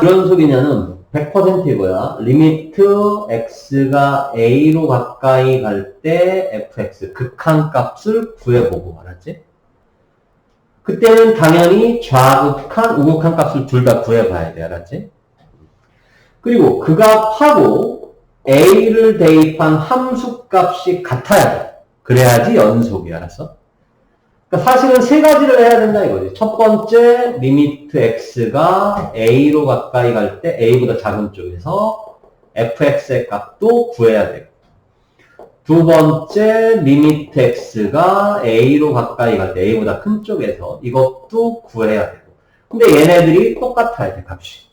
불연속이냐는 100% 이거야. 리미트 x가 a로 가까이 갈 때 fx 극한 값을 구해보고 알았지? 그때는 당연히 좌극한, 우극한 값을 둘 다 구해봐야 돼. 알았지? 그리고 그 값하고 a를 대입한 함수 값이 같아야 돼. 그래야지 연속이 알았어? 그러니까 사실은 세 가지를 해야 된다 이거지. 첫 번째, 리미트 x가 a로 가까이 갈 때 a보다 작은 쪽에서 fx의 값도 구해야 되고 두 번째, 리미트 x가 a로 가까이 갈 때 a보다 큰 쪽에서 이것도 구해야 되고 근데 얘네들이 똑같아야 돼, 값이.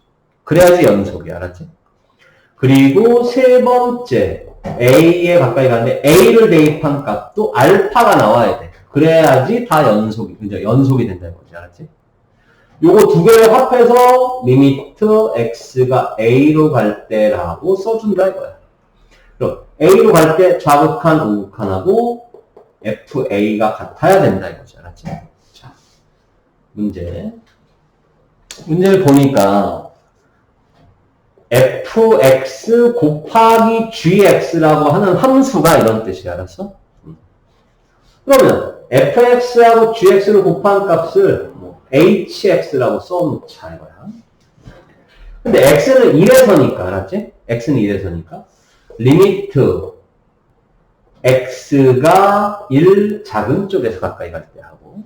그래야지 연속이 알았지? 그리고 세 번째, a에 가까이 가는데 a를 대입한 값도 알파가 나와야 돼. 그래야지 다 연속이, 그죠? 연속이 된다는 거지, 알았지? 요거 두 개를 합해서 리미트 x가 a로 갈 때라고 써준다 이거야. 그럼 a로 갈 때 좌극한, 우극한하고 fa가 같아야 된다 이거지, 알았지? 자, 문제. 문제를 보니까 fx 곱하기 gx라고 하는 함수가 이런 뜻이야, 알았어? 그러면 fx하고 gx를 곱한 값을 뭐 hx라고 써놓자 이거야. 근데 x는 1에서니까 알았지? x는 1에서니까 리미트 x가 1 작은 쪽에서 가까이 갈 때 하고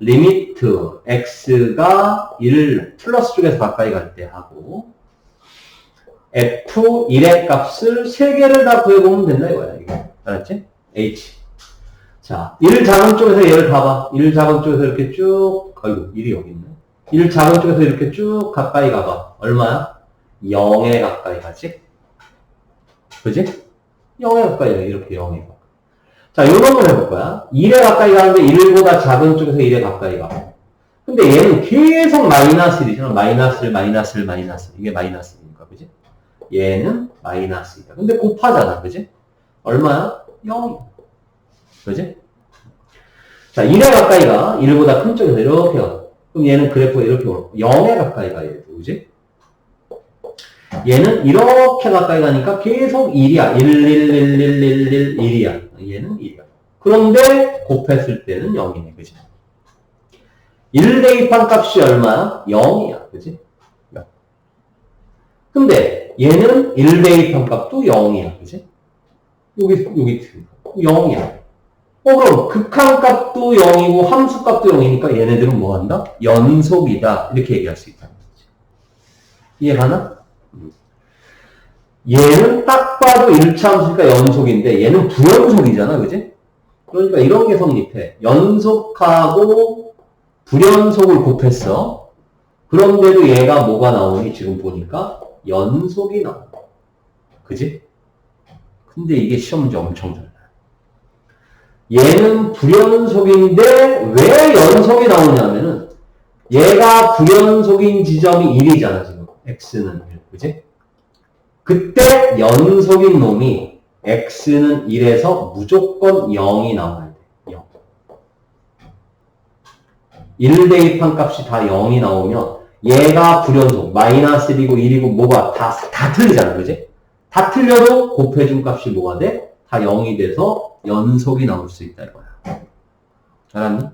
리미트 x가 1 플러스 쪽에서 가까이 갈 때 하고 f1의 값을 3개를 다 구해보면 된다 이거야 이게 알았지? h 자, 1 작은 쪽에서 얘를 봐봐. 1 작은 쪽에서 이렇게 쭉, 아이고, 1이 여기 있네. 1 작은 쪽에서 이렇게 쭉 가까이 가봐. 얼마야? 0에 가까이 가지? 그지? 0에 가까이 가. 이렇게 0에 가까이. 자, 요런 걸 해볼 거야. 1에 가까이 가는데 1보다 작은 쪽에서 1에 가까이 가. 근데 얘는 계속 마이너스 1이잖아. 마이너스를, 마이너스를, 마이너스. 이게 마이너스니까, 그지? 얘는 마이너스 1이야. 근데 곱하잖아, 그지? 얼마야? 0이야. 그지? 자, 1에 가까이가 1보다 큰 쪽에서 이렇게 가. 그럼 얘는 그래프가 이렇게 오고 0에 가까이 가야 돼. 그지? 얘는 이렇게 가까이 가니까 계속 1이야. 1, 1, 1, 1, 1, 1, 1이야. 얘는 1이야. 그런데 곱했을 때는 0이네. 그지? 1 대입한 값이 얼마야? 0이야. 그지? 0. 근데 얘는 1 대입한 값도 0이야. 그지? 여기, 여기 0이야. 어, 그럼 극한값도 0이고 함수값도 0이니까 얘네들은 뭐 한다? 연속이다. 이렇게 얘기할 수 있다는 거지. 이해가나? 얘는 딱 봐도 1차 함수니까 연속인데 얘는 불연속이잖아. 그지? 그러니까 이런 게 성립해. 연속하고 불연속을 곱했어. 그런데도 얘가 뭐가 나오니? 지금 보니까 연속이 나와. 그지? 근데 이게 시험 문제 엄청 잘 얘는 불연속인데 왜 연속이 나오냐면은 얘가 불연속인 지점이 1이잖아 지금 x는 1 그지? 그때 연속인 놈이 x는 1에서 무조건 0이 나와야 돼 0. 1 대입한 값이 다 0이 나오면 얘가 불연속 마이너스 1이고 1이고 뭐가 다, 다 틀리잖아 그지? 다 틀려도 곱해준 값이 뭐가 돼? 다 0이 돼서 연속이 나올 수 있다 이거야. 알았니?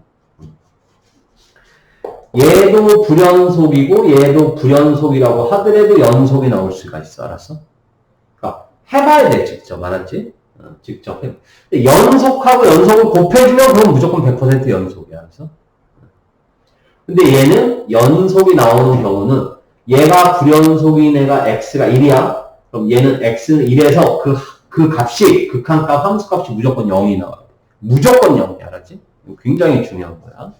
얘도 불연속이고 얘도 불연속이라고 하더라도 연속이 나올 수가 있어. 알았어? 그러니까 해봐야 돼 직접. 알았지? 어, 직접 해. 연속하고 연속을 곱해주면 그건 무조건 100% 연속이야. 알았어? 근데 얘는 연속이 나오는 경우는 얘가 불연속인 애가 x가 1이야. 그럼 얘는 x는 1에서 그, 그 값이, 극한값, 함수값이 무조건 0이 나와요. 무조건 0이 알았지? 굉장히 중요한 거야.